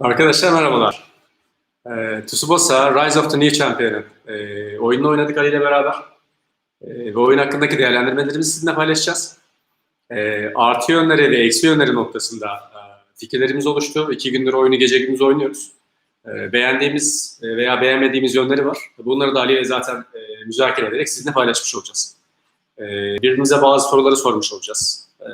Arkadaşlar merhabalar. E, Tsubasa Rise of the New Champion'ın e, oyununu oynadık Ali ile beraber. E, ve oyun hakkındaki değerlendirmelerimizi sizinle paylaşacağız. E, artı yönleri ve eksi yönleri noktasında e, fikirlerimiz oluştu. İki gündür oyunu gece gündüz oynuyoruz. E, beğendiğimiz e, veya beğenmediğimiz yönleri var. Bunları da Ali ile zaten e, müzakere ederek sizinle paylaşmış olacağız. E, birbirimize bazı soruları sormuş olacağız. E,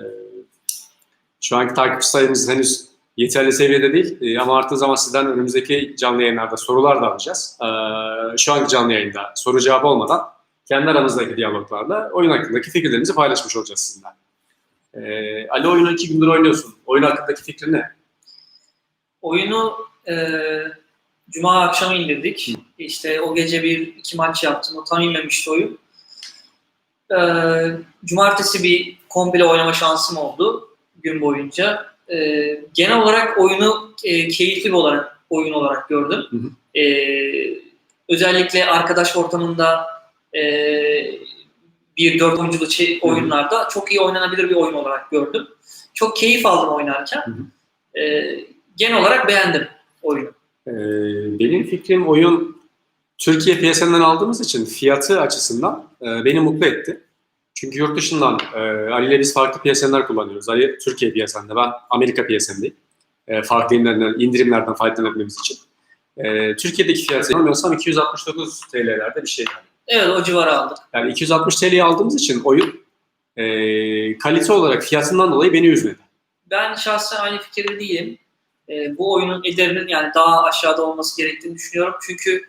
şu anki takipçi sayımız henüz yeterli seviyede değil Ee, ama arttığı zaman sizden önümüzdeki canlı yayınlarda sorular da alacağız. Ee, şu anki canlı yayında soru cevap olmadan kendi aramızdaki diyaloglarla oyun hakkındaki fikirlerimizi paylaşmış olacağız sizinle. Ee, Ali oyunu iki gündür oynuyorsun. Oyun hakkındaki fikrin ne? Oyunu e, Cuma akşamı indirdik. İşte o gece bir iki maç yaptım. O tam inmemişti oyun. E, cumartesi bir komple oynama şansım oldu gün boyunca. E, genel olarak oyunu e, keyifli bir olarak oyun olarak gördüm. Hı hı. E, özellikle arkadaş ortamında e, bir dört oyunculu oyunlarda çok iyi oynanabilir bir oyun olarak gördüm. Çok keyif aldım oynarken. Hı E, genel olarak beğendim oyunu. Ee, benim fikrim oyun Türkiye piyasadan aldığımız için fiyatı açısından e, beni mutlu etti. Çünkü yurt dışından e, Ali ile biz farklı piyasalar kullanıyoruz. Ali Türkiye piyasasında, ben Amerika piyasasındayım. E, farklı indirimlerden, indirimlerden faydalanabilmemiz için. E, Türkiye'deki fiyatı yanılmıyorsam 269 TL'lerde bir şey. Evet o civarı aldık. Yani 260 TL'ye aldığımız için oyun e, kalite olarak fiyatından dolayı beni üzmedi. Ben şahsen aynı fikirde değilim. Ee, bu oyunun ederinin yani daha aşağıda olması gerektiğini düşünüyorum. Çünkü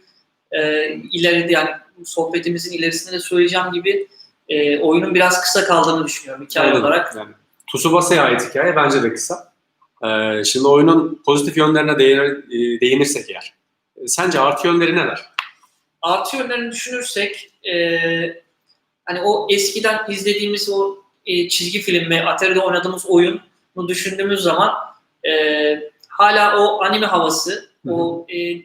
e, ileride yani sohbetimizin ilerisinde de söyleyeceğim gibi e, oyunun biraz kısa kaldığını düşünüyorum hikaye Aynen. olarak. Yani, Tsubasa'ya ait hikaye bence de kısa. Ee, şimdi oyunun pozitif yönlerine değinir, e, değinirsek eğer. e, Sence artı yönleri neler? Artı yönlerini düşünürsek e, hani o eskiden izlediğimiz o e, çizgi film ve Atari'de oynadığımız oyunu düşündüğümüz zaman e, hala o anime havası, Hı hı. o e,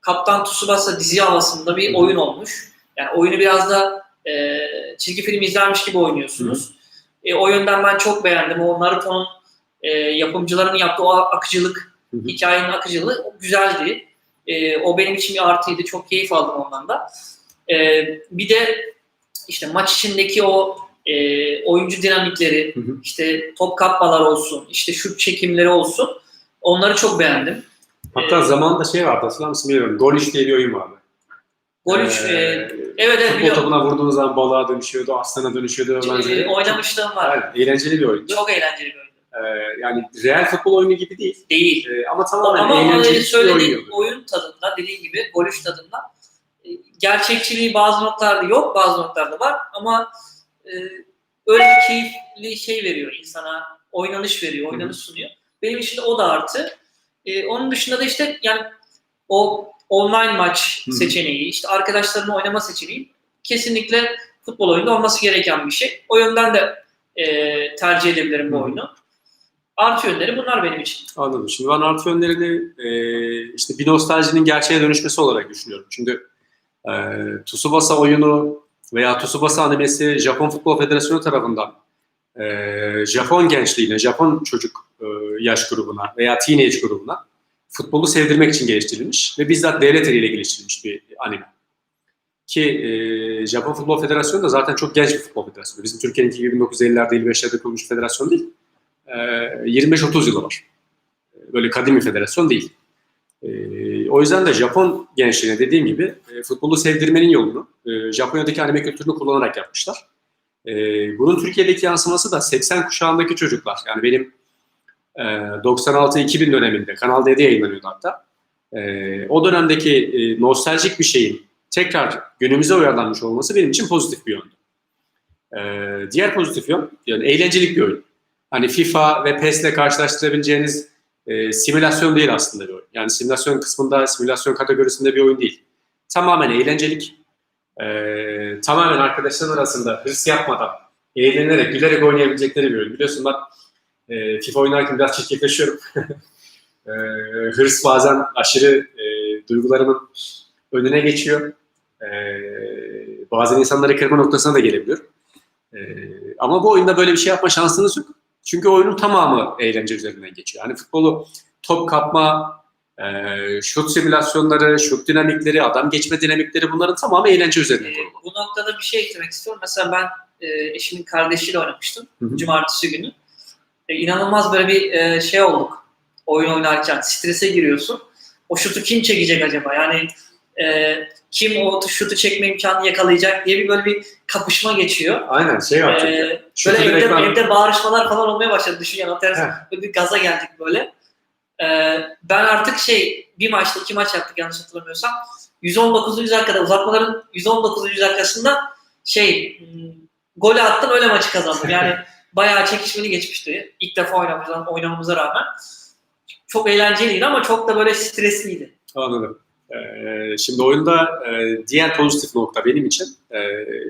Kaptan Tsubasa dizi havasında bir Hı hı. oyun olmuş. Yani oyunu biraz da e, çizgi film izlermiş gibi oynuyorsunuz. E, o yönden ben çok beğendim. O Naruto'nun e, yapımcılarının yaptığı o akıcılık, Hı hı. hikayenin akıcılığı güzeldi. E, o benim için bir artıydı. Çok keyif aldım ondan da. E, bir de işte maç içindeki o e, oyuncu dinamikleri, Hı hı. işte top kapmalar olsun, işte şut çekimleri olsun. Onları çok beğendim. Hatta Ee, zamanında şey vardı hatırlar mısın bilmiyorum. Golish diye bir oyun vardı. Gol üç, Ee, e, evet evet Futbol biliyorum. topuna vurduğun zaman balığa dönüşüyordu, aslana dönüşüyordu. E, oynamışlığım var. Aynen, eğlenceli bir oyun. Çok eğlenceli bir oyun. Ee, yani real futbol oyunu gibi değil. Değil. Ee, ama tamamen Ama eğlenceli bir söylediğim oyun tadında, dediğin gibi gol üç tadında e, gerçekçiliği bazı noktalarda yok, bazı noktalarda var ama e, öyle bir keyifli şey veriyor insana, oynanış veriyor, oynanış sunuyor. Benim için de o da artı. E, onun dışında da işte yani o online maç Hı seçeneği, işte arkadaşlarımla oynama seçeneği kesinlikle futbol oyunda olması gereken bir şey. O yönden de e, tercih edebilirim bu hı. oyunu. Artı yönleri bunlar benim için. Anladım. Şimdi ben artı yönlerini e, işte bir nostaljinin gerçeğe dönüşmesi olarak düşünüyorum. Çünkü e, Tsubasa oyunu veya Tsubasa animesi Japon Futbol Federasyonu tarafından e, Japon gençliğine, Japon çocuk e, yaş grubuna veya teenage grubuna futbolu sevdirmek için geliştirilmiş ve bizzat devlet eliyle geliştirilmiş bir anime. Ki e, Japon Futbol Federasyonu da zaten çok genç bir futbol federasyonu. Bizim Türkiye'ninki gibi 1950'lerde 55'lerde kurulmuş federasyon değil. E, 25-30 yılı var. Böyle kadim bir federasyon değil. E, o yüzden de Japon gençliğine dediğim gibi e, futbolu sevdirmenin yolunu e, Japonya'daki anime kültürünü kullanarak yapmışlar. E, bunun Türkiye'deki yansıması da 80 kuşağındaki çocuklar. Yani benim e, 96-2000 döneminde Kanal D'de yayınlanıyordu hatta. E, o dönemdeki e, nostaljik bir şeyin tekrar günümüze uyarlanmış olması benim için pozitif bir yöndü. E, diğer pozitif yön, yani eğlencelik bir oyun. Hani FIFA ve PES'le karşılaştırabileceğiniz e, simülasyon değil aslında bir oyun. Yani simülasyon kısmında, simülasyon kategorisinde bir oyun değil. Tamamen eğlencelik, tamamen arkadaşlar arasında hırs yapmadan, eğlenerek, gülerek oynayabilecekleri bir oyun. Biliyorsun ben e, FIFA oynarken biraz çirkefleşiyorum. e, hırs bazen aşırı e, duygularımın önüne geçiyor. E, bazen insanları kırma noktasına da gelebiliyor. E, ama bu oyunda böyle bir şey yapma şansınız yok. Çünkü oyunun tamamı eğlence üzerinden geçiyor. Yani futbolu top kapma, e, şut simülasyonları, şut dinamikleri, adam geçme dinamikleri bunların tamamı eğlence üzerine Ee, kurulu. bu noktada bir şey eklemek istiyorum. Mesela ben e, eşimin kardeşiyle oynamıştım. Hı hı. Cumartesi günü. E, inanılmaz böyle bir e, şey olduk. Oyun oynarken strese giriyorsun. O şutu kim çekecek acaba? Yani e, kim o şutu çekme imkanı yakalayacak diye bir böyle bir kapışma geçiyor. Aynen şey var. Ee, böyle evde, ben- evde bağırışmalar falan olmaya başladı. Düşün yani böyle bir gaza geldik böyle. Ee, ben artık şey bir maçta iki maç yaptık yanlış hatırlamıyorsam. 119. dakikada uzatmaların 119. dakikasında şey hmm, golü attım öyle maçı kazandım. Yani bayağı çekişmeli geçmişti. İlk defa oynamamıza, oynamamıza rağmen. Çok eğlenceliydi ama çok da böyle stresliydi. Anladım. Ee, şimdi oyunda e, diğer pozitif nokta benim için e,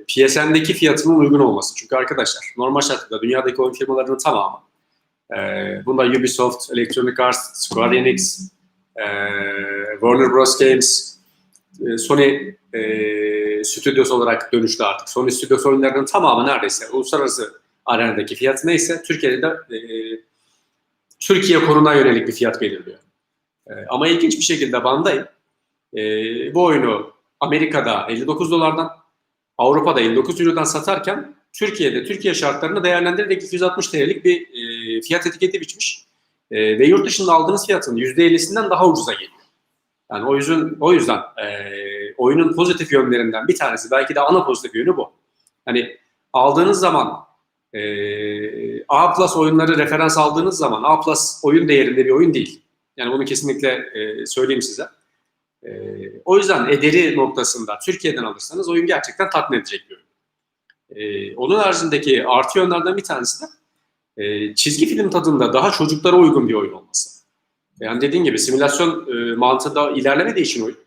PSN'deki fiyatının uygun olması. Çünkü arkadaşlar normal şartlarda dünyadaki oyun firmalarının tamamı e, bunda Ubisoft, Electronic Arts, Square Enix, e, Warner Bros. Games, e, Sony e, stüdyosu olarak dönüştü artık. Sony stüdyosu oyunlarının tamamı neredeyse uluslararası arenadaki fiyatı neyse Türkiye'de de e, Türkiye konuna yönelik bir fiyat belirliyor. E, ama ilginç bir şekilde Bandai e, bu oyunu Amerika'da 59 dolardan, Avrupa'da 59 eurodan satarken Türkiye'de Türkiye şartlarını değerlendirerek 260 TL'lik bir e, fiyat etiketi biçmiş. E, ve yurt dışında aldığınız fiyatın %50'sinden daha ucuza geliyor. Yani o yüzden, o yüzden e, oyunun pozitif yönlerinden bir tanesi, belki de ana pozitif yönü bu. Hani aldığınız zaman e, A plus oyunları referans aldığınız zaman A plus oyun değerinde bir oyun değil. Yani bunu kesinlikle e, söyleyeyim size. E, o yüzden ederi noktasında Türkiye'den alırsanız oyun gerçekten tatmin edecek bir oyun. E, onun haricindeki artı yönlerden bir tanesi de e, çizgi film tadında daha çocuklara uygun bir oyun olması. Yani dediğim gibi simülasyon e, mantığında ilerlemediği için oyun,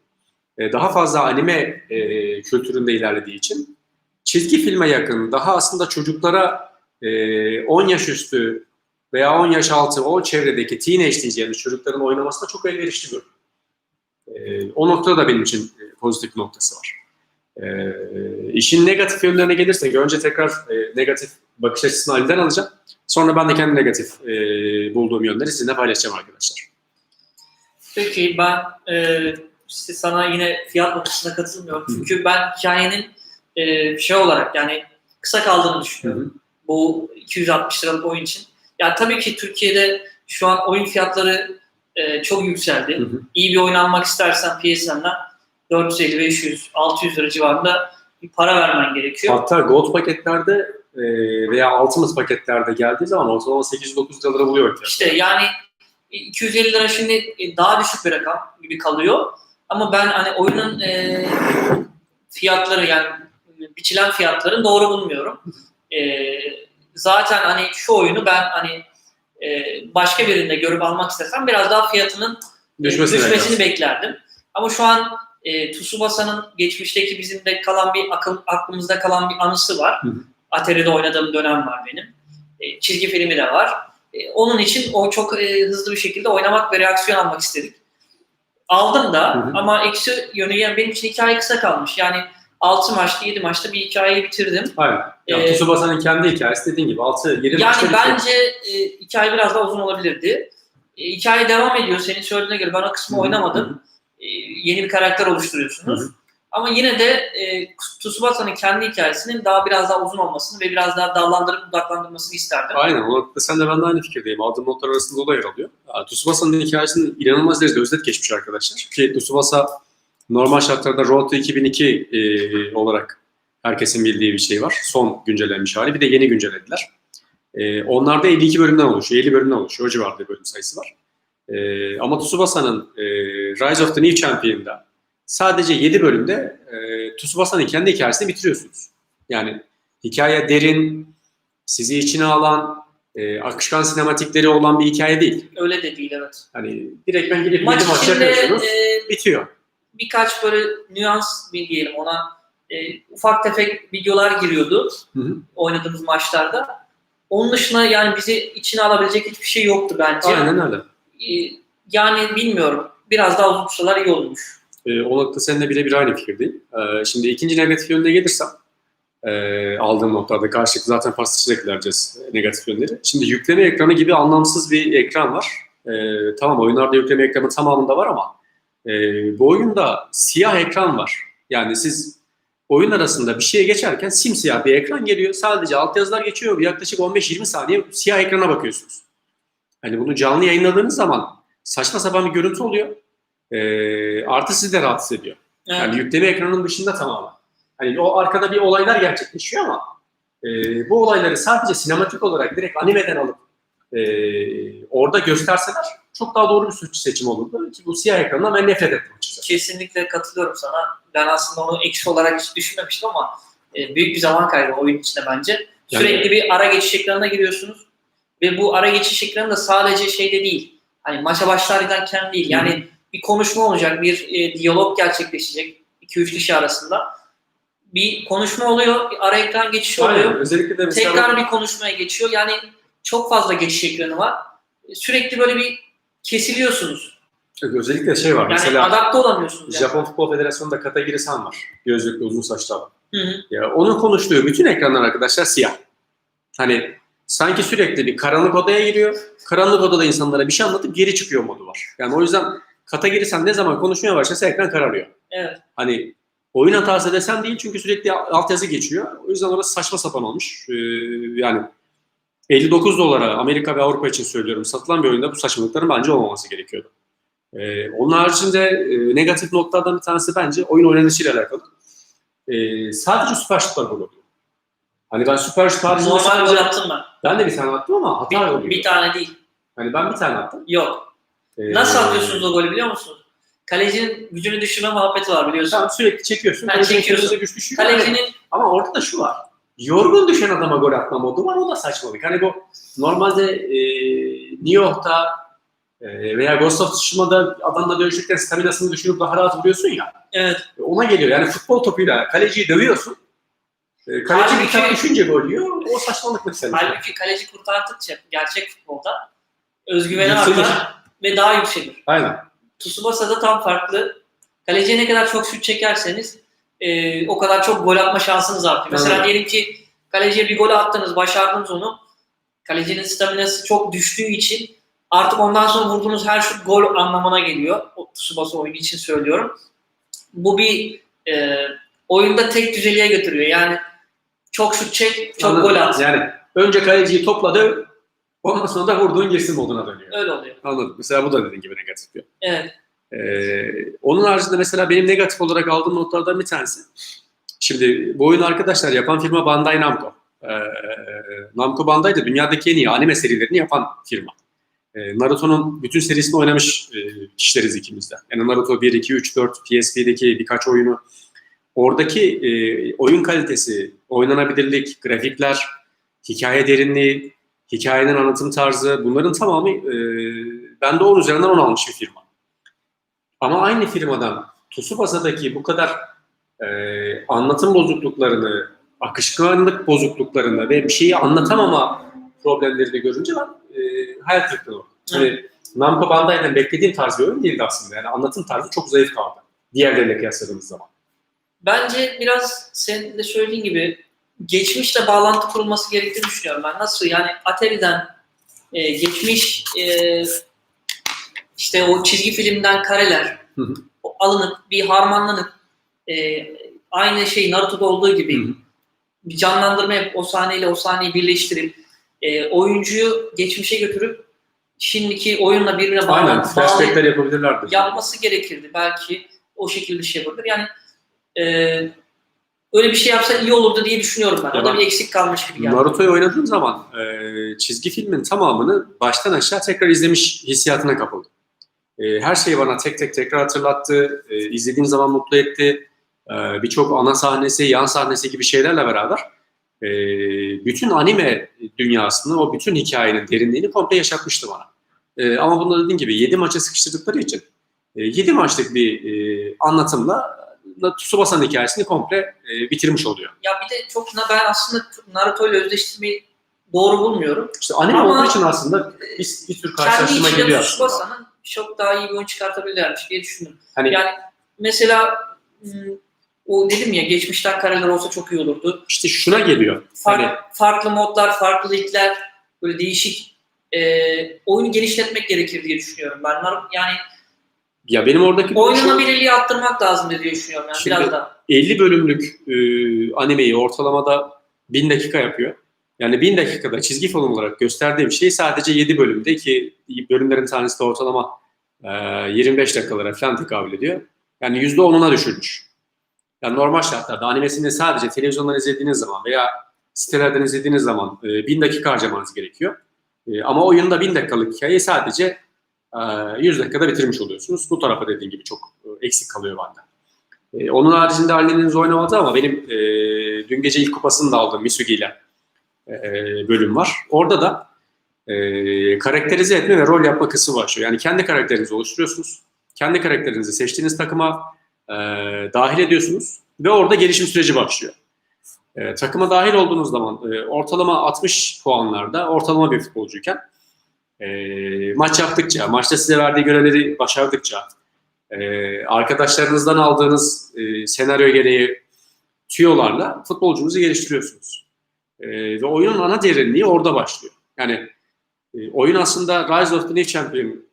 e, daha fazla anime e, kültüründe ilerlediği için çizgi filme yakın, daha aslında çocuklara e, 10 yaş üstü veya 10 yaş altı o çevredeki teenage diyeceğimiz çocukların oynamasına çok elverişli bir oyun. E, o noktada da benim için e, pozitif bir noktası var. E, işin negatif yönlerine gelirsek önce tekrar e, negatif bakış açısını Ali'den alacağım. Sonra ben de kendi negatif e, bulduğum yönleri sizinle paylaşacağım arkadaşlar. Peki ben e, işte sana yine fiyat noktasına katılmıyorum. Çünkü ben hikayenin e, şey olarak yani kısa kaldığını düşünüyorum. Bu 260 liralık oyun için. Yani tabii ki Türkiye'de şu an oyun fiyatları e, çok yükseldi. Hı hı. İyi bir oyun almak istersen PSN'den 450, 500, 600 lira civarında bir para vermen gerekiyor. Hatta Gold paketlerde e, veya Ultimate paketlerde geldiği zaman ortalama 800-900 lira buluyor. fiyat. İşte yani 250 lira şimdi daha düşük bir rakam gibi kalıyor. Ama ben hani oyunun e, fiyatları yani biçilen fiyatların doğru bulmuyorum. E, zaten hani şu oyunu ben hani e, başka birinde görüp almak istesem biraz daha fiyatının e, Düşmesini düşmesini beklerdim. Ama şu an e, Tsubasa'nın geçmişteki bizim de kalan bir akıl, aklımızda kalan bir anısı var. Hı hı. Atari'de oynadığım dönem var benim. E, çizgi filmi de var. E, onun için o çok e, hızlı bir şekilde oynamak ve reaksiyon almak istedik. Aldım da Hı hı. ama eksi yönü yani benim için hikaye kısa kalmış. Yani 6 maçta 7 maçta bir hikayeyi bitirdim. Aynen. Ya, Ee, Tsubasa'nın kendi hikayesi dediğin gibi 6-7 Yani maçta bitiyor. bence e, hikaye biraz daha uzun olabilirdi. E, hikaye devam ediyor. Senin söylediğine göre ben o kısmı Hı hı, oynamadım. E, yeni bir karakter oluşturuyorsunuz. Hı hı. Ama yine de e, Tsubasa'nın kendi hikayesinin daha biraz daha uzun olmasını ve biraz daha dallandırıp budaklandırmasını isterdim. Aynen. O sen de ben de aynı fikirdeyim. Aldığım notlar arasında o da yer alıyor. Ya, Tsubasa'nın hikayesinin inanılmaz derecede özet geçmiş arkadaşlar. Ki Tsubasa normal şartlarda Road to 2002 e, olarak herkesin bildiği bir şey var. Son güncellenmiş hali. Bir de yeni güncellediler. E, onlarda 52 bölümden oluşuyor. 50 bölümden oluşuyor. O civarda bir bölüm sayısı var. E, ama Tsubasa'nın e, Rise of the New Champion'da sadece 7 bölümde e, Tsubasa'nın kendi hikayesini bitiriyorsunuz. Yani hikaye derin, sizi içine alan, e, akışkan sinematikleri olan bir hikaye değil. Öyle de değil evet. Hani direkt ben gidip Maç maç, maç içinde yapıyorsunuz, e, bitiyor. Birkaç böyle nüans bir diyelim ona e, ufak tefek videolar giriyordu Hı hı. oynadığımız maçlarda. Onun dışında yani bizi içine alabilecek hiçbir şey yoktu bence. Aynen öyle. E, yani bilmiyorum. Biraz daha uzun tutsalar iyi olmuş. E, o nokta seninle birebir aynı fikirdeyim. E, şimdi ikinci negatif yönüne gelirsem, e, aldığım notlarda karşılıklı zaten paslaşarak ilerleyeceğiz e, negatif yönleri. Şimdi yükleme ekranı gibi anlamsız bir ekran var. e, tamam oyunlarda yükleme ekranı tamamında var ama e, bu oyunda siyah ekran var. Yani siz oyun arasında bir şeye geçerken simsiyah bir ekran geliyor. Sadece altyazılar geçiyor. Yaklaşık 15-20 saniye siyah ekrana bakıyorsunuz. Hani bunu canlı yayınladığınız zaman saçma sapan bir görüntü oluyor. E, artı sizi de rahatsız ediyor. Evet. Yani yükleme ekranının dışında tamamen. Hani o arkada bir olaylar gerçekleşiyor ama e, bu olayları sadece sinematik olarak direkt animeden alıp e, orada gösterseler çok daha doğru bir suç seçim olurdu. Ki bu siyah ekrandan ben nefret ettim açıkçası. Kesinlikle katılıyorum sana. Ben aslında onu eksi olarak hiç düşünmemiştim ama e, büyük bir zaman kaybı oyun içinde bence. Yani- Sürekli bir ara geçiş ekranına giriyorsunuz ve bu ara geçiş ekranı da sadece şeyde değil. Hani maça başlarken değil. Yani bir konuşma olacak, bir e, diyalog gerçekleşecek 2-3 kişi arasında. Bir konuşma oluyor, bir ara ekran geçişi oluyor. Aynen. Özellikle de mesela Tekrar bir konuşmaya geçiyor. Yani çok fazla geçiş ekranı var. Sürekli böyle bir kesiliyorsunuz. özellikle şey var. Yani mesela adapte olamıyorsunuz. Yani. Japon Futbol Federasyonu'nda Katagiri-san var. Gözlüklü uzun saçlı adam. Hı hı. Ya onun konuştuğu bütün ekranlar arkadaşlar siyah. Hani sanki sürekli bir karanlık odaya giriyor. Karanlık odada insanlara bir şey anlatıp geri çıkıyor modu var. Yani o yüzden Katagiri-san ne zaman konuşmaya başlasa ekran kararıyor. Evet. Hani oyun hatası desem değil çünkü sürekli altyazı geçiyor. O yüzden orası saçma sapan olmuş. Ee, yani 59 dolara Amerika ve Avrupa için söylüyorum satılan bir oyunda bu saçmalıkların bence olmaması gerekiyordu. Ee, onun haricinde e, negatif noktalardan bir tanesi bence oyun oynanışıyla alakalı. Ee, sadece süper şutlar gol oluyor. Hani ben süper şut haricinde Normal sadece, attım ben. ben de bir tane attım ama hata Bir, oluyor. bir tane değil. Hani ben bir tane attım. Yok. Ee, Nasıl atıyorsunuz o golü biliyor musunuz? Kalecinin gücünü düşürme muhabbeti var biliyorsun. Sen sürekli çekiyorsun. Kalecinin çekiyorsun. güç düşüyor. Kalecinin Ama orada da şu var. Yorgun düşen adama gol atma modu var. O da saçmalık. Hani bu normalde e, New York'ta e, veya Ghost of Tsushima'da adamla dövüşürken staminasını düşürüp daha rahat vuruyorsun ya. evet E, Ona geliyor. Yani futbol topuyla kaleciyi dövüyorsun. E, kaleci bir tane düşünce gol yiyor. O saçmalık mesela. halbuki kaleci kurtardıkça gerçek futbolda özgüveni artar ve daha yükselir. Aynen. Tsubasa'da tam farklı. Kaleciye ne kadar çok şut çekerseniz e, o kadar çok gol atma şansınız artıyor. Mesela Evet. diyelim ki kaleciye bir gol attınız, başardınız onu. Kalecinin staminası çok düştüğü için artık ondan sonra vurduğunuz her şut gol anlamına geliyor. O Tsubasa oyunu için söylüyorum. Bu bir e, oyunda tek düzeliğe götürüyor. Yani çok şut çek, çok Anladım. gol at. Yani önce kaleciyi topla döv. Ondan sonra da vurduğun girsin moduna dönüyor. Öyle oluyor. Anladım. Mesela bu da dediğin gibi negatif diyor. Evet. Ee, onun haricinde mesela benim negatif olarak aldığım notlardan bir tanesi. Şimdi bu oyunu arkadaşlar yapan firma Bandai Namco. Ee, Namco Bandai de dünyadaki en iyi anime serilerini yapan firma. Ee, Naruto'nun bütün serisini oynamış e, kişileriz ikimiz de. Yani Naruto 1, 2, 3, 4, PSP'deki birkaç oyunu. Oradaki e, oyun kalitesi, oynanabilirlik, grafikler, hikaye derinliği, hikayenin anlatım tarzı bunların tamamı e, ben de 10 üzerinden 10 almış bir firma. Ama aynı firmadan Tsubasa'daki bu kadar e, anlatım bozukluklarını, akışkanlık bozukluklarını ve bir şeyi anlatamama problemlerini görünce ben e, hayal kırıklığı oldum. Hani Namco Bandai'den beklediğim tarz bir oyun değildi aslında. Yani anlatım tarzı çok zayıf kaldı. Diğerleriyle kıyasladığımız zaman. Bence biraz senin de söylediğin gibi geçmişle bağlantı kurulması gerektiğini düşünüyorum ben. Nasıl yani Atari'den e, geçmiş e, işte o çizgi filmden kareler Hı hı. alınıp bir harmanlanıp e, aynı şey Naruto'da olduğu gibi Hı hı. bir canlandırma yapıp o sahneyle o sahneyi birleştirip e, oyuncuyu geçmişe götürüp şimdiki oyunla birbirine Aynen. bağlantı bağlayıp yapabilirlerdi. yapması gerekirdi. Belki o şekilde bir şey yapabilir. Yani e, öyle bir şey yapsa iyi olurdu diye düşünüyorum ben. O da Ya bir eksik kalmış gibi geldi. Naruto'yu oynadığım zaman e, çizgi filmin tamamını baştan aşağı tekrar izlemiş hissiyatına kapıldım. E, her şeyi bana tek tek tekrar hatırlattı. E, izlediğim zaman mutlu etti. E, Birçok ana sahnesi, yan sahnesi gibi şeylerle beraber e, bütün anime dünyasını, o bütün hikayenin derinliğini komple yaşatmıştı bana. E, ama bunda dediğim gibi 7 maça sıkıştırdıkları için e, 7 maçlık bir e, anlatımla Tsubasa'nın hikayesini komple e, bitirmiş oluyor. Ya bir de çok ben aslında Naruto ile özdeştirmeyi doğru bulmuyorum. İşte anime Ama- olduğu için aslında bir, bir tür karşılaştırma geliyor aslında. Tsubasa'nın çok daha iyi bir oyun çıkartabilirlermiş diye düşündüm. Hani Yani mesela hmm, o dedim ya geçmişten kareler olsa çok iyi olurdu. işte şuna geliyor. Fark- Hani farklı modlar, farklı ligler, böyle değişik e, oyunu genişletmek gerekir diye düşünüyorum ben. Yani Ya benim oradaki oynanabilirliği arttırmak lazım diye düşünüyorum yani Şimdi- biraz da. 50 bölümlük e, animeyi ortalamada 1000 dakika yapıyor. Yani 1000 dakikada çizgi film olarak gösterdiğim şey sadece 7 bölümde ki bölümlerin tanesi de ortalama e, 25 dakikalara falan tekabül ediyor. Yani %10'una düşürmüş. Yani normal şartlarda animesini sadece televizyondan izlediğiniz zaman veya sitelerden izlediğiniz zaman e, 1000 dakika harcamanız gerekiyor. E, ama oyunda 1000 dakikalık hikayeyi sadece e, 100 dakikada bitirmiş oluyorsunuz. Bu tarafa dediğim gibi çok e, eksik kalıyor bende. E, onun haricinde anneniz oynamadı ama benim e, dün gece ilk kupasını da aldım Misugi ile e, bölüm var. Orada da e, karakterize etme ve rol yapma kısmı başlıyor. Yani kendi karakterinizi oluşturuyorsunuz. Kendi karakterinizi seçtiğiniz takıma e, dahil ediyorsunuz ve orada gelişim süreci başlıyor. E, takıma dahil olduğunuz zaman e, ortalama 60 puanlarda ortalama bir futbolcuyken e, maç yaptıkça, maçta size verdiği görevleri başardıkça, e, arkadaşlarınızdan aldığınız e, senaryo gereği tüyolarla futbolcunuzu geliştiriyorsunuz. E, ve oyunun ana derinliği orada başlıyor. Yani e, oyun aslında Rise of the New Champion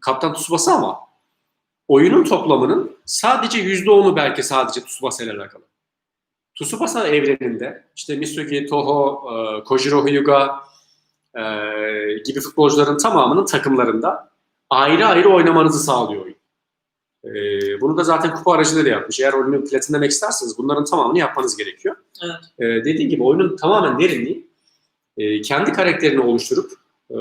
Kaptan Tsubasa ama oyunun toplamının sadece %10'u belki sadece Tsubasa ile alakalı. Tsubasa evreninde işte Misugi, Toho, e, Kojiro Hyuga e, gibi futbolcuların tamamının takımlarında ayrı ayrı oynamanızı sağlıyor oyun. E, bunu da zaten kupa aracılığıyla yapmış. Eğer oyunu platinlemek isterseniz bunların tamamını yapmanız gerekiyor. Evet. E, dediğim gibi oyunun tamamen derinliği e, kendi karakterini oluşturup e,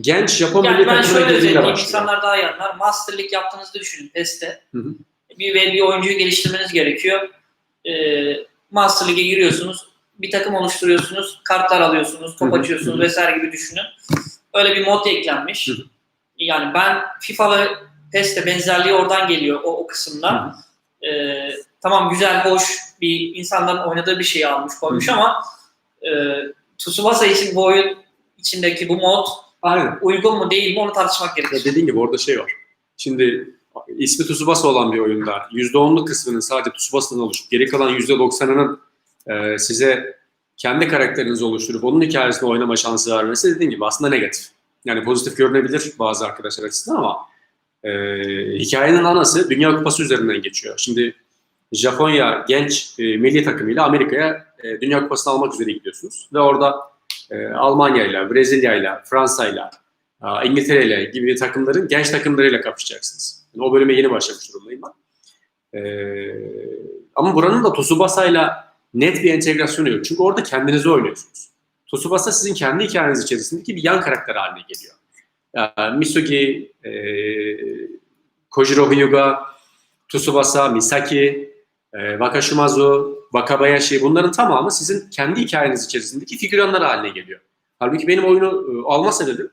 genç Japon Yani milli takımına girdiğiyle başlıyor. insanlar daha iyi anlar. Master League yaptığınızı düşünün PES'te. Hı hı. Bir, bir oyuncuyu geliştirmeniz gerekiyor. Ee, Master League'e giriyorsunuz. Bir takım oluşturuyorsunuz. Kartlar alıyorsunuz. Top Hı hı, açıyorsunuz hı hı. vesaire gibi düşünün. Öyle bir mod eklenmiş. Hı hı. Yani ben FIFA ve PES'te benzerliği oradan geliyor o, o kısımda. Hı Ee, tamam güzel, hoş bir insanların oynadığı bir şeyi almış koymuş ama e, Tsubasa için bu oyun içindeki bu mod Aynen. uygun mu değil mi onu tartışmak Ya gerekir. dediğin gibi orada şey var. Şimdi ismi Tsubasa olan bir oyunda %10'luk kısmının sadece Tsubasa'dan oluşup geri kalan %90'ının e, size kendi karakterinizi oluşturup onun hikayesini oynama şansı vermesi dediğin gibi aslında negatif. Yani pozitif görünebilir bazı arkadaşlar açısından ama e, hikayenin anası Dünya Kupası üzerinden geçiyor. Şimdi Japonya genç e, milli takımıyla Amerika'ya e, Dünya Kupası'nı almak üzere gidiyorsunuz. Ve orada e, Almanya'yla, Brezilya'yla, Fransa'yla, Aa, İngiltere ile gibi takımların genç takımlarıyla kapışacaksınız. Yani o bölüme yeni başlamış durumdayım ben. Ee, ama buranın da Tsubasa'yla net bir entegrasyonu yok. Çünkü orada kendinizi oynuyorsunuz. Tsubasa sizin kendi hikayeniz içerisindeki bir yan karakter haline geliyor. Misugi, e, Kojiro Hyuga, Tsubasa, Misaki, e, Wakashimazu, Wakabayashi bunların tamamı sizin kendi hikayeniz içerisindeki figüranlar haline geliyor. Halbuki benim oyunu e, alma sebebim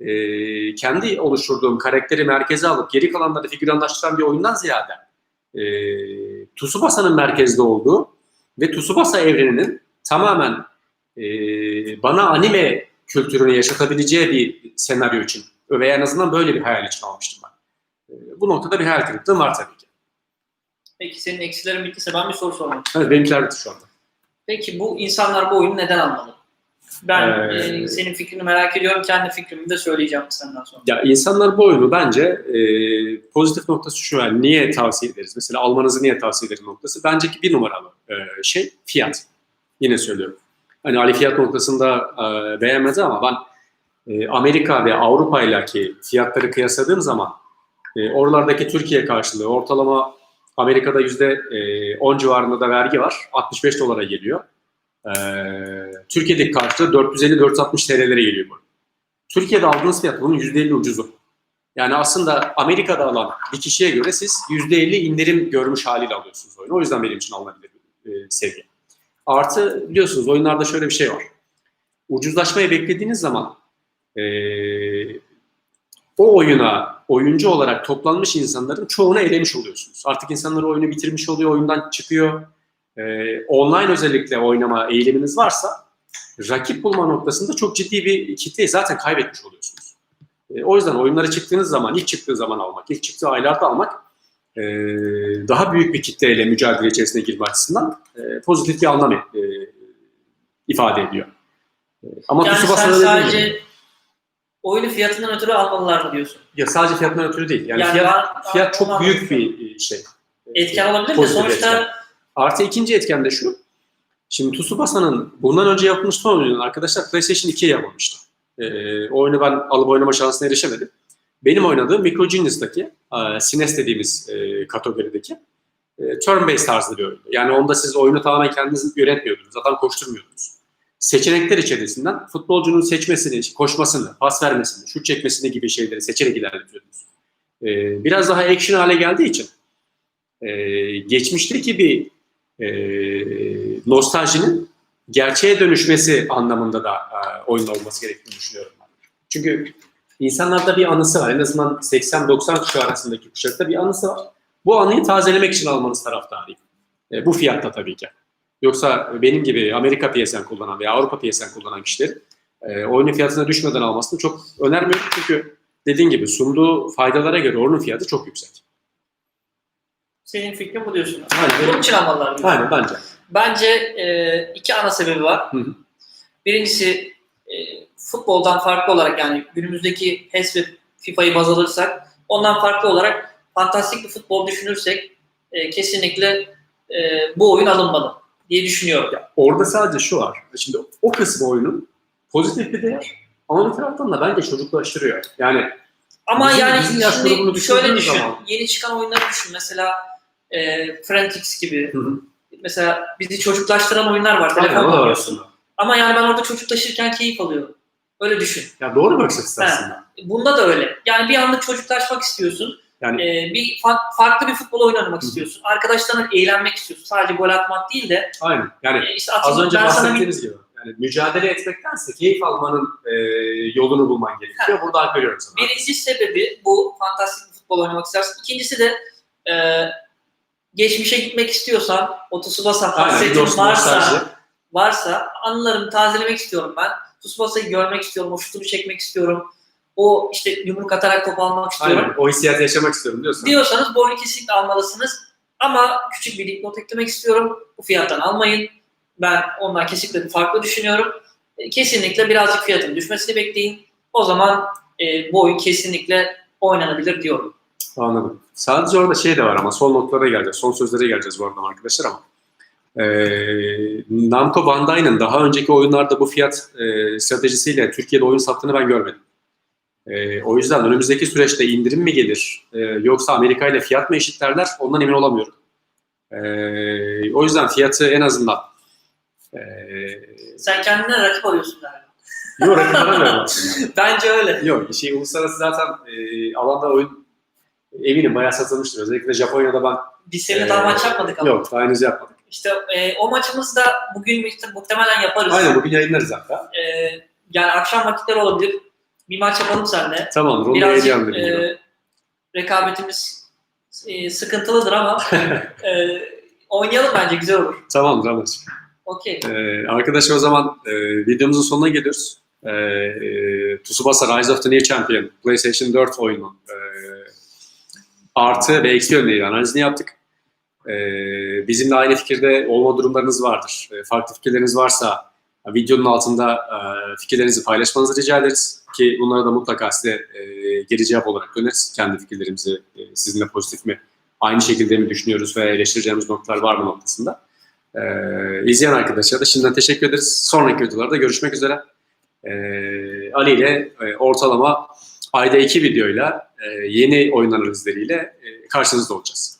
e, kendi oluşturduğum karakteri merkeze alıp geri kalanları figüranlaştıran bir oyundan ziyade e, Tsubasa'nın merkezde olduğu ve Tsubasa evreninin tamamen e, bana anime kültürünü yaşatabileceği bir senaryo için ve en azından böyle bir hayal için almıştım ben. E, bu noktada bir hayal kırıklığı var tabii ki. Peki senin eksilerin bittiyse ben bir soru sormak Evet, benimkiler bitti şu anda. Peki bu insanlar bu oyunu neden almalı? Ben Ee, e, senin fikrini merak ediyorum. Kendi fikrimi de söyleyeceğim senden sonra. Ya insanlar bu oyunu bence e, pozitif noktası şu yani niye tavsiye ederiz? Mesela almanızı niye tavsiye ederim noktası? Bence ki bir numaralı e, şey fiyat. Yine söylüyorum. Hani Ali fiyat noktasında e, beğenmedi ama ben e, Amerika ve Avrupa ile ki fiyatları kıyasladığım zaman e, oralardaki Türkiye karşılığı ortalama Amerika'da yüzde e, 10 civarında da vergi var. 65 dolara geliyor. E, Türkiye'deki karşılığı 450-460 TL'lere geliyor bu. Türkiye'de aldığınız fiyat bunun %50 ucuzu. Yani aslında Amerika'da alan bir kişiye göre siz %50 indirim görmüş haliyle alıyorsunuz oyunu. O yüzden benim için alınabilir bir e, seviye. Artı biliyorsunuz oyunlarda şöyle bir şey var. Ucuzlaşmayı beklediğiniz zaman e, o oyuna oyuncu olarak toplanmış insanların çoğunu elemiş oluyorsunuz. Artık insanlar oyunu bitirmiş oluyor, oyundan çıkıyor. E, online özellikle oynama eğiliminiz varsa rakip bulma noktasında çok ciddi bir kitleyi zaten kaybetmiş oluyorsunuz. E, o yüzden oyunlara çıktığınız zaman, ilk çıktığı zaman almak, ilk çıktığı aylarda almak e, daha büyük bir kitleyle mücadele içerisine girme açısından e, pozitif bir anlam e, ifade ediyor. Ama yani sen dediğim gibi- sadece oyunu fiyatından ötürü almalılar mı diyorsun? ya sadece fiyatından ötürü değil. Yani, Yani fiyat, ben- fiyat çok büyük bir şey. Etken olabilir de Pozitif etken. sonuçta Artı ikinci etken de şu. Şimdi Tsubasa'nın bundan önce yapılmış son oyunu arkadaşlar PlayStation 2'ye yapılmıştı. Ee, o oyunu ben alıp oynama şansına erişemedim. Benim oynadığım Micro Genius'taki e, Sines dediğimiz e, kategorideki e, turn-based tarzı bir oyundu. Yani onda siz oyunu tamamen kendiniz yönetmiyordunuz. Zaten koşturmuyordunuz. Seçenekler içerisinden futbolcunun seçmesini, koşmasını, pas vermesini, şut çekmesini gibi şeyleri seçerek ilerletiyordunuz. E, biraz daha action hale geldiği için geçmişteki bir nostaljinin gerçeğe dönüşmesi anlamında da e, oyun olması gerektiğini düşünüyorum. Çünkü insanlarda bir anısı var. En azından 80-90 kuşağı arasındaki kuşakta bir anısı var. Bu anıyı tazelemek için almanız taraftarıyım. E, bu fiyatta tabii ki. Yoksa benim gibi Amerika PSN kullanan veya Avrupa PSN kullanan kişilerin e, oyunun fiyatına düşmeden almasını çok önermiyorum. Çünkü dediğin gibi sunduğu faydalara göre oyunun fiyatı çok yüksek. senin fikrin bu diyorsun. Aynen, Bunun için almalılar. Aynen bence. Bence e, iki ana sebebi var. Hı hı. Birincisi futboldan farklı olarak yani günümüzdeki PES ve FIFA'yı baz alırsak ondan farklı olarak fantastik bir futbol düşünürsek e, kesinlikle e, bu oyun alınmalı diye düşünüyorum. Orada sadece şu var. Şimdi o kısmı oyunun pozitif bir değer ama bir taraftan da bence çocuklaştırıyor. Yani Ama Bizim- yani bizim şimdi şöyle düşün. zaman- Yeni çıkan oyunları düşün. Mesela e, Frantix gibi. Hı hı. Mesela bizi çocuklaştıran oyunlar var. Telefon. Ama yani ben orada çocuklaşırken keyif alıyorum. Öyle düşün. Ya doğru bakış açısı aslında. Bunda da öyle. Yani bir anlık çocuklaşmak istiyorsun. Yani Ee, bir fa- farklı bir futbol oynamak istiyorsun. Arkadaşlarla eğlenmek istiyorsun. Sadece gol atmak değil de aynen. Yani e, işte az önce bahsettiğiniz gibi. Yani mücadele etmektense keyif almanın e, yolunu bulman gerekiyor. Burada hak veriyorum sana. birinci sebebi bu fantastik bir futbol oynamak istersin. İkincisi de e, geçmişe gitmek istiyorsan, o Tsubasa Aynen. hasretin varsa, varsa anılarımı tazelemek istiyorum ben. Tsubasa'yı görmek istiyorum, o şutunu çekmek istiyorum. O işte yumruk atarak top almak istiyorum. Aynen. O hissiyatı yaşamak istiyorum diyorsun. diyorsanız bu oyunu kesinlikle almalısınız. Ama küçük bir dipnot eklemek istiyorum. Bu fiyattan almayın. Ben ondan kesinlikle farklı düşünüyorum. E, Kesinlikle birazcık fiyatın düşmesini bekleyin. O zaman e, bu oyun kesinlikle oynanabilir diyorum. Anladım. Sadece orada şey de var ama son notlara geleceğiz. Son sözlere geleceğiz bu arada arkadaşlar ama. Ee, Namco Bandai'nin daha önceki oyunlarda bu fiyat e, stratejisiyle Türkiye'de oyun sattığını ben görmedim. Ee, o yüzden önümüzdeki süreçte indirim mi gelir e, yoksa Amerika ile fiyat mı eşitlerler ondan emin olamıyorum. Ee, o yüzden fiyatı en azından e, Sen kendine rakip arıyorsun galiba. yok rakip aramıyorum aslında. Bence öyle. Yok şey uluslararası zaten e, alanda oyun eminim bayağı satılmıştır. Özellikle Japonya'da ben Biz seninle Ee, daha maç yapmadık ama. Yok daha henüz yapmadık. İşte e, o maçımızı da bugün muhte- muhtemelen yaparız. Aynen bugün yayınlarız hatta. E, yani akşam vakitleri olabilir. Bir maç yapalım seninle. Tamamdır onu Birazcık e, rekabetimiz e, sıkıntılıdır ama e, oynayalım bence güzel olur. Tamamdır anlaştık. Okey. Ee, arkadaşlar o zaman e, videomuzun sonuna geliyoruz. Ee, e, Tsubasa Rise of the New Champion PlayStation 4 oyunu e, artı ve eksi yönleriyle analizini yaptık. Ee, bizimle aynı fikirde olma durumlarınız vardır. E, farklı fikirleriniz varsa videonun altında e, fikirlerinizi paylaşmanızı rica ederiz. Ki bunlara da mutlaka size e, geri cevap olarak döneriz. Kendi fikirlerimizi e, sizinle pozitif mi, aynı şekilde mi düşünüyoruz ve eleştireceğimiz noktalar var mı noktasında. Ee, izleyen arkadaşlara da şimdiden teşekkür ederiz. Sonraki videolarda görüşmek üzere. Ee, Ali ile e, ortalama ayda iki videoyla e, yeni oyun analizleriyle e, karşınızda olacağız.